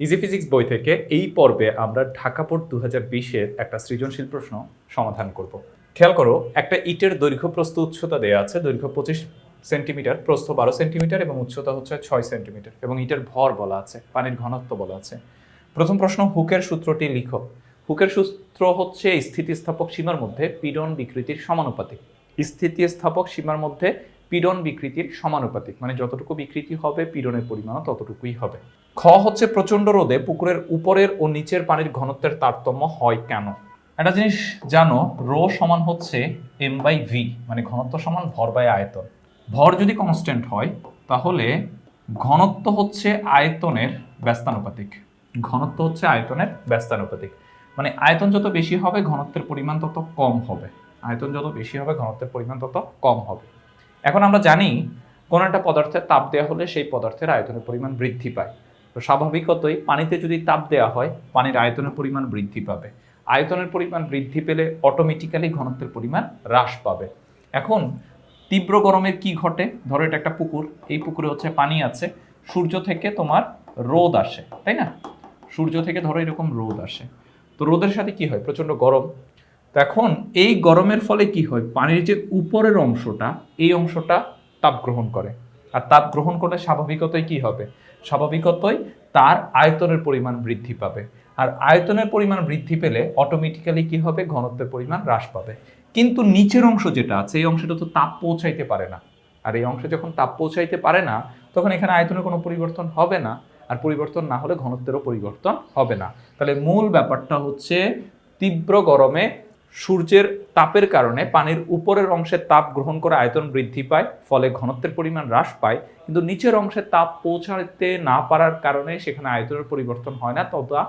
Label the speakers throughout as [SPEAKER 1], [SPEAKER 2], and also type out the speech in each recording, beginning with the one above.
[SPEAKER 1] Easy physics বই থেকে এই পর্বে আমরা ঢাকা বোর্ড দু হাজার বিশের একটা সৃজনশীল প্রশ্ন সমাধান করব। খেয়াল করো, একটা ইটের দৈর্ঘ্য প্রস্থ উচ্চতা দেওয়া আছে, দৈর্ঘ্য পঁচিশ সেন্টিমিটার, প্রস্থ বারো সেন্টিমিটার এবং উচ্চতা হচ্ছে ছয় সেন্টিমিটার এবং ইটের ভর বলা আছে, পানির ঘনত্ব বলা আছে। প্রথম প্রশ্ন, হুকের সূত্রটি লিখো। হুকের সূত্র হচ্ছে স্থিতিস্থাপক সীমার মধ্যে পীড়ন বিকৃতির সমানুপাতিক। স্থিতিস্থাপক সীমার মধ্যে পীড়ন বিকৃতির সমানুপাতিক। মানে যতটুকু বিকৃতি হবে, পীড়নের পরিমাণও ততটুকুই হবে। খ হচ্ছে প্রচণ্ড রোদে পুকুরের উপরের ও নিচের পানির ঘনত্বের তারতম্য হয় কেন? একটা জিনিস জানো, রো সমান হচ্ছে এম বাই ভি মানে ঘনত্ব সমান ভর বাই আয়তন। ভর যদি কনস্ট্যান্ট হয়, তাহলে ঘনত্ব হচ্ছে আয়তনের ব্যস্তানুপাতিক। ঘনত্ব হচ্ছে আয়তনের ব্যস্তানুপাতিক। মানে আয়তন যত বেশি হবে, ঘনত্বের পরিমাণ তত কম হবে। আয়তন যত বেশি হবে, ঘনত্বের পরিমাণ তত কম হবে। এখন আমরা জানি কোনো একটা পদার্থের তাপ দেওয়া হলে সেই পদার্থের আয়তনের পরিমাণ বৃদ্ধি পায়। তো স্বাভাবিকতই পানিতে যদি তাপ দেওয়া হয়, পানির আয়তনের পরিমাণ বৃদ্ধি পাবে। আয়তনের পরিমাণ বৃদ্ধি পেলে অটোমেটিক্যালি ঘনত্বের পরিমাণ হ্রাস পাবে। এখন তীব্র গরমের কি ঘটে? ধরো এটা একটা পুকুর, এই পুকুরে হচ্ছে পানি আছে। সূর্য থেকে তোমার রোদ আসে, তাই না? সূর্য থেকে ধরো এরকম রোদ আসে। তো রোদের সাথে কি হয়? প্রচণ্ড গরম তো এখন এই গরমের ফলে কি হয়? পানির যে উপরের অংশটা, এই অংশটা তাপ গ্রহণ করে। আর তাপ গ্রহণ করলে স্বাভাবিকতই কি হবে? স্বাভাবিকতই তার আয়তনের পরিমাণ বৃদ্ধি পাবে। আর আয়তনের পরিমাণ বৃদ্ধি পেলে অটোমেটিক্যালি কি হবে? ঘনত্বের পরিমাণ হ্রাস পাবে। কিন্তু নিচের অংশ যেটা আছে, এই অংশটা তো তাপ পৌঁছাইতে পারে না। আর এই অংশে যখন তাপ পৌঁছাইতে পারে না, তখন এখানে আয়তনের কোনো পরিবর্তন হবে না। আর পরিবর্তন না হলে ঘনত্বেরও পরিবর্তন হবে না। তাহলে মূল ব্যাপারটা হচ্ছে তীব্র গরমে সূর্যের তাপের কারণে পানির উপরের অংশের তাপ গ্রহণ করে আয়তন বৃদ্ধি পায়, ফলে ঘনত্বের পরিমাণ হ্রাস পায়। কিন্তু নিচের অংশে তাপ পৌঁছাতে না পারার কারণে সেখানে আয়তনের পরিবর্তন হয় না, তথা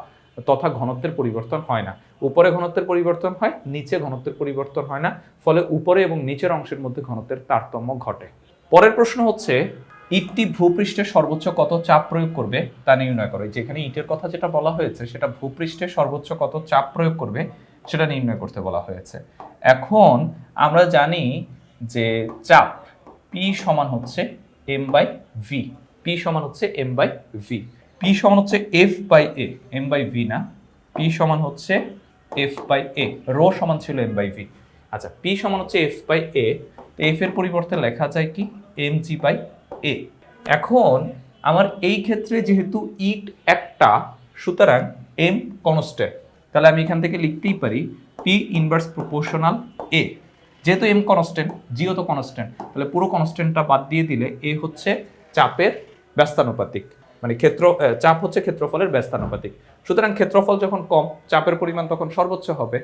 [SPEAKER 1] তথা ঘনত্বের পরিবর্তন হয় না। উপরে ঘনত্বের পরিবর্তন হয়, নিচে ঘনত্বের পরিবর্তন হয় না, ফলে উপরে এবং নিচের অংশের মধ্যে ঘনত্বের তারতম্য ঘটে। পরের প্রশ্ন হচ্ছে, ইটটি ভূপৃষ্ঠে সর্বোচ্চ কত চাপ প্রয়োগ করবে তা নির্ণয় করে। যেখানে ইটের কথা যেটা বলা হয়েছে, সেটা ভূপৃষ্ঠে সর্বোচ্চ কত চাপ প্রয়োগ করবে সেটা নির্ণয় করতে বলা হয়েছে। এখন আমরা জানি যে চাপ পি সমান হচ্ছে এম বাই ভি পি সমান হচ্ছে এম বাই ভি পি সমান হচ্ছে F by A M by V না। পি সমান হচ্ছে এফ বাই এ রো সমান ছিল এম বাই ভি আচ্ছা পি সমান হচ্ছে এফ বাই এ তো এফ এর পরিবর্তে লেখা যায় কি? এম জি বাই এ এখন আমার এই ক্ষেত্রে যেহেতু ইট একটা, সুতরাং এম কনস্ট্যান্ট তাহলে আমি এখান থেকে লিখতেই পারি পি ইনভার্স প্রপোর্শনাল এ যেহেতু এম কনস্ট্যান্ট জিও তো কনস্ট্যান্ট তাহলে পুরো কনস্ট্যান্টটা বাদ দিয়ে দিলে এ হচ্ছে চাপের ব্যস্তানুপাতিক। মানে ক্ষেত্র চাপ হচ্ছে ক্ষেত্রফলের ব্যস্তানুপাতিক। সুতরাং ক্ষেত্রফল যখন কম, চাপের পরিমাণ তখন সর্বোচ্চ হবে।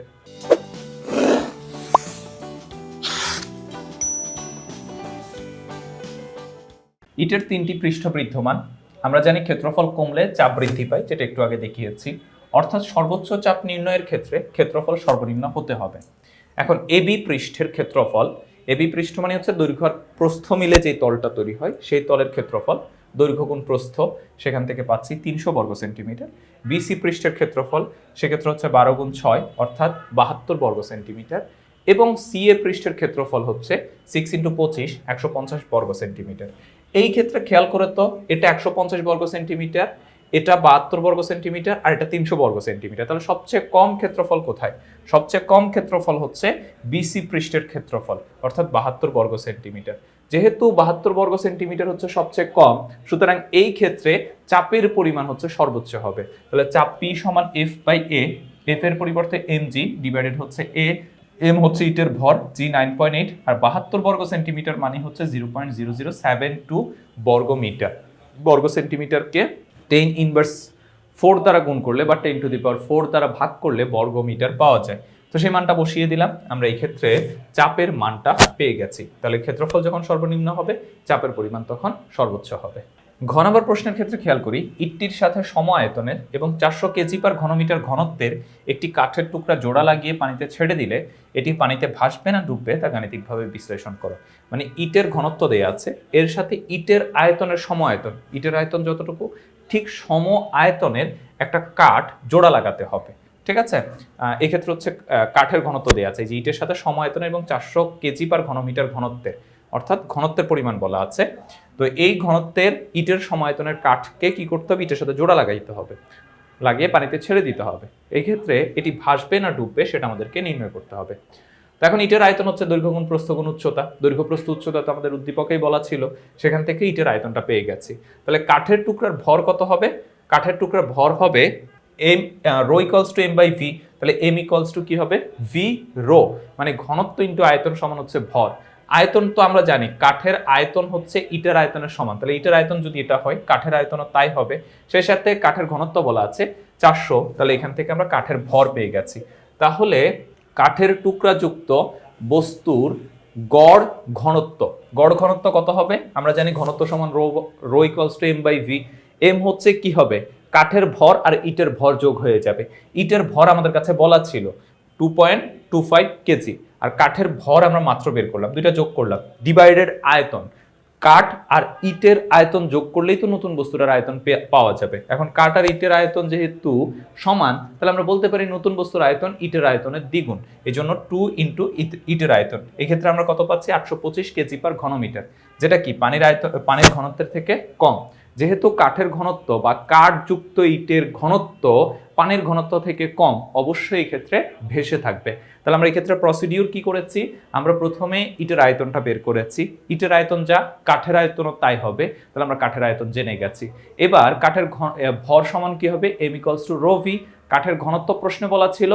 [SPEAKER 1] ইটের তিনটি পৃষ্ঠ বৃদ্ধমান আমরা জানি ক্ষেত্রফল কমলে চাপ বৃদ্ধি পায়, যেটা একটু আগে দেখিয়েছি। অর্থাৎ সর্বোচ্চ চাপ নির্ণয়ের ক্ষেত্রে ক্ষেত্রফল সর্বনিম্ন হতে হবে। এখন এবি পৃষ্ঠের ক্ষেত্রফল এবি পৃষ্ঠ মানে হচ্ছে দৈর্ঘ্য প্রস্থ মিলে যে তলটা তৈরি হয়, সেই তলের ক্ষেত্রফল, দৈর্ঘ্য গুণ প্রস্থ, সেখান থেকে পাচ্ছি তিনশো বর্গ সেন্টিমিটার। বিসি পৃষ্ঠের ক্ষেত্রফল, সেক্ষেত্রে হচ্ছে বারো গুণ ছয়, অর্থাৎ বাহাত্তর বর্গ সেন্টিমিটার। এবং সি এ পৃষ্ঠের ক্ষেত্রফল হচ্ছে সিক্স ইন্টু পঁচিশ, একশো পঞ্চাশ বর্গ সেন্টিমিটার। এই ক্ষেত্রে খেয়াল করে তো, এটা একশো পঞ্চাশ বর্গ সেন্টিমিটার এটা বাহাত্তর বর্গ সেন্টিমিটার আর এটা তিনশো বর্গ সেন্টিমিটার। তাহলে সবচেয়ে কম ক্ষেত্রফল কোথায়? সবচেয়ে কম ক্ষেত্রফল হচ্ছে বিসি পৃষ্ঠের ক্ষেত্রফল, অর্থাৎ বাহাত্তর বর্গ সেন্টিমিটার। যেহেতু বাহাত্তর বর্গ সেন্টিমিটার হচ্ছে সবচেয়ে কম, সুতরাং এই ক্ষেত্রে চাপের পরিমাণ হচ্ছে সর্বোচ্চ হবে। তাহলে চাপ পি সমান এফ বাই এ এফ এর পরিবর্তে এম জি ডিভাইডেড হচ্ছে এ এম হচ্ছে ইটের ভর জি নাইন পয়েন্ট এইট আর বাহাত্তর বর্গ সেন্টিমিটার মানে হচ্ছে zero point zero zero seven two বর্গ মিটার বর্গ সেন্টিমিটারকে টেন ইনভার্স ফোর দ্বারা গুণ করলে বা ten to the power four দ্বারা ভাগ করলে বর্গ মিটার পাওয়া যায়। তো সেই মানটা বসিয়ে দিলাম। আমরা এই ক্ষেত্রে চাপের মানটা পেয়ে গেছি। তাহলে ক্ষেত্রফল যখন সর্বনিম্ন হবে, চাপের পরিমাণ তখন সর্বোচ্চ হবে। ঘ নম্বর প্রশ্নের ক্ষেত্রে খেয়াল করি, ইটটির সাথে সম আয়তনের এবং চারশো কেজি পার ঘনমিটার ঘনত্বের একটি কাঠের টুকরা জোড়া লাগিয়ে পানিতে ছেড়ে দিলে এটি পানিতে ভাসবে না, ডুববে, তা গাণিতিকভাবে বিশ্লেষণ করো। মানে ইটের ঘনত্ব দেয়া আছে, এর সাথে ইটের আয়তনের সম আয়তন ইটের আয়তন যতটুকু, ঠিক সম আয়তনের একটা কাঠ জোড়া লাগাতে হবে, ঠিক আছে? এক্ষেত্রে হচ্ছে কাঠের ঘনত্ব দেওয়া আছে যে ইটের সাথে সম আয়তনের এবং চারশো কেজি পার ঘনমিটার ঘনত্বের। অর্থাৎ ঘনত্বের পরিমাণ বলা আছে। তো এই ঘনত্বের ইটের সমায়তনের কাঠকে কি করতে হবে? ইটের সাথে জোড়া লাগাইতে হবে। লাগিয়ে পানিতে ছেড়ে দিতে হবে। এই ক্ষেত্রে এটি ভাসবে না ডুববে সেটা আমাদেরকে নির্ণয় করতে হবে। তো এখন ইটের আয়তন হচ্ছে দৈর্ঘ্য গুণ প্রস্থ গুণ উচ্চতা। দৈর্ঘ্য প্রস্থ উচ্চতা তো আমাদের উদ্দীপকেই বলা ছিল। সেখান থেকে ইটের আয়তনটা পেয়ে গেছি। তাহলে কাঠের টুকরার ভর কত হবে? কাঠের টুকরার ভর হবে M rho equals to M by V তাহলে এম ইকলস টু কি হবে? ভি রো মানে ঘনত্ব ইন্টু আয়তন সমান হচ্ছে ভর। আয়তন তো আমরা জানি, কাঠের আয়তন হচ্ছে ইটের আয়তনের সমান। তাহলে ইটের আয়তন যদি এটা হয়, কাঠের আয়তনও তাই হবে। সেই সাথে কাঠের ঘনত্ব বলা আছে, চারশো, তাহলে এখান থেকে আমরা কাঠের ভর পেয়ে গেছি। তাহলে কাঠের টুকরাযুক্ত বস্তুর গড় ঘনত্ব। গড় ঘনত্ব কত হবে? আমরা জানি ঘনত্ব সমান rho rho equals to M by V M হচ্ছে কি হবে? কাঠের ভর আর ইটের ভর যোগ হয়ে যাবে। ইটের ভর আমাদের কাছে বলা ছিল। Two point two five KG আর কাঠের ভর আমরা মাত্র বের করলাম, দুইটা যোগ করলাম ডিভাইডেড আয়তন। কাঠ আর ইটের আয়তন যোগ করলেই তো নতুন বস্তুটার আয়তন পাওয়া যাবে। এখন কাঠ আর ইটের আয়তন যেহেতু সমান, তাহলে আমরা বলতে পারি নতুন বস্তুর আয়তন ইটের আয়তনের দ্বিগুণ। এই জন্য টু ইন্টু ইটের আয়তন। এক্ষেত্রে আমরা কত পাচ্ছি? আটশো পঁচিশ কেজি পার ঘনমিটার, যেটা কি? পানির আয়তন পানির ঘনত্বের থেকে কম। যেহেতু কাঠের ঘনত্ব বা কাঠযুক্ত ইটের ঘনত্ব পানির ঘনত্ব থেকে কম, অবশ্যই ক্ষেত্রে ভেসে থাকবে। তাহলে আমরা এই ক্ষেত্রে প্রসিডিউর কি করেছি? আমরা প্রথমে ইটের আয়তনটা বের করেছি। ইটের আয়তন যা, কাঠের আয়তনও তাই হবে। তাহলে আমরা কাঠের আয়তন জেনে গেছি। এবার কাঠের ভর সমান কি হবে? এম ইকলস টু রোভি কাঠের ঘনত্ব প্রশ্নে বলা ছিল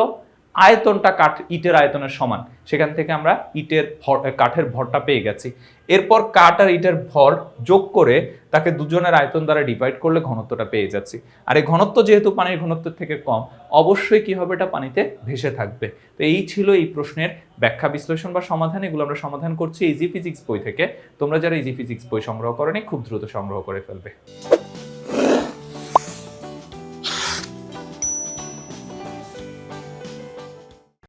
[SPEAKER 1] আয়তনটা কাঠ, ইটের আয়তনের সমান। সেখান থেকে আমরা ইটের ভর, কাঠের ভরটা পেয়ে গেছি। এরপর কাঠ আর ইটের ভর যোগ করে তাকে দুজনের আয়তন দ্বারা ডিভাইড করলে ঘনত্বটা পেয়ে যাচ্ছি। আর এই ঘনত্ব যেহেতু পানির ঘনত্বের থেকে কম, অবশ্যই কি হবে এটা পানিতে ভেসে থাকবে। তো এই ছিল এই প্রশ্নের ব্যাখ্যা, বিশ্লেষণ বা সমাধান। এগুলো আমরা সমাধান করছি ইজি ফিজিক্স বই থেকে। তোমরা যারা ইজি ফিজিক্স বই সংগ্রহ করনি, খুব দ্রুত সংগ্রহ করে ফেলবে।